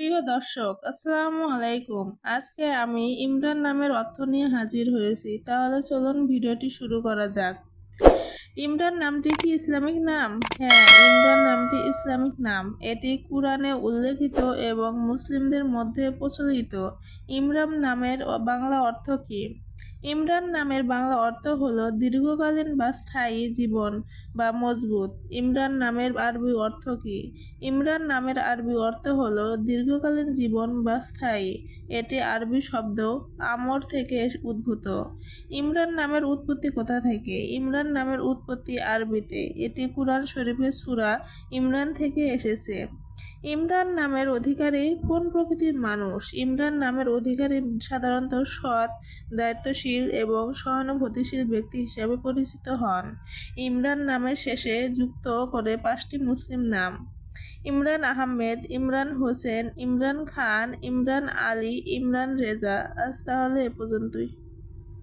প্রিয় দর্শক, আসসালামু আলাইকুম। আজকে আমি ইমরান নামের অর্থ নিয়ে হাজির হয়েছি। তাহলে চলুন ভিডিওটি শুরু করা যাক। ইমরান নামটি কি ইসলামিক নাম? হ্যাঁ ইমরান নামটি ইসলামিক নাম। এটি কুরআনে উল্লেখিত এবং মুসলিমদের মধ্যে প্রচলিত। ইমরান নামের বাংলা অর্থ কী? ইমরান নামের বাংলা অর্থ হলো দীর্ঘকালীন বা স্থায়ী জীবন বা মজবুত। ইমরান নামের আরবি অর্থ কী? ইমরান নামের আরবি অর্থ হলো দীর্ঘকালীন জীবন বা স্থায়ী। এটি আরবি শব্দ আমর থেকে উদ্ভূত। ইমরান নামের উৎপত্তি কোথা থেকে? ইমরান নামের উৎপত্তি আরবিতে। এটি কুরআন শরীফের সুরা ইমরান থেকে এসেছে। ইমরান নামের অধিকারী কোন প্রকৃতির মানুষ? ইমরান নামের অধিকারী সাধারণত সৎ, দায়িত্বশীল এবং সহানুভূতিশীল ব্যক্তি হিসেবে পরিচিত হন। ইমরান নামের শেষে যুক্ত করে পাঁচটি মুসলিম নাম। ইমরান আহমেদ, ইমরান হোসেন, ইমরান খান, ইমরান আলী, ইমরান রেজা। আজ তাহলে এ পর্যন্তই।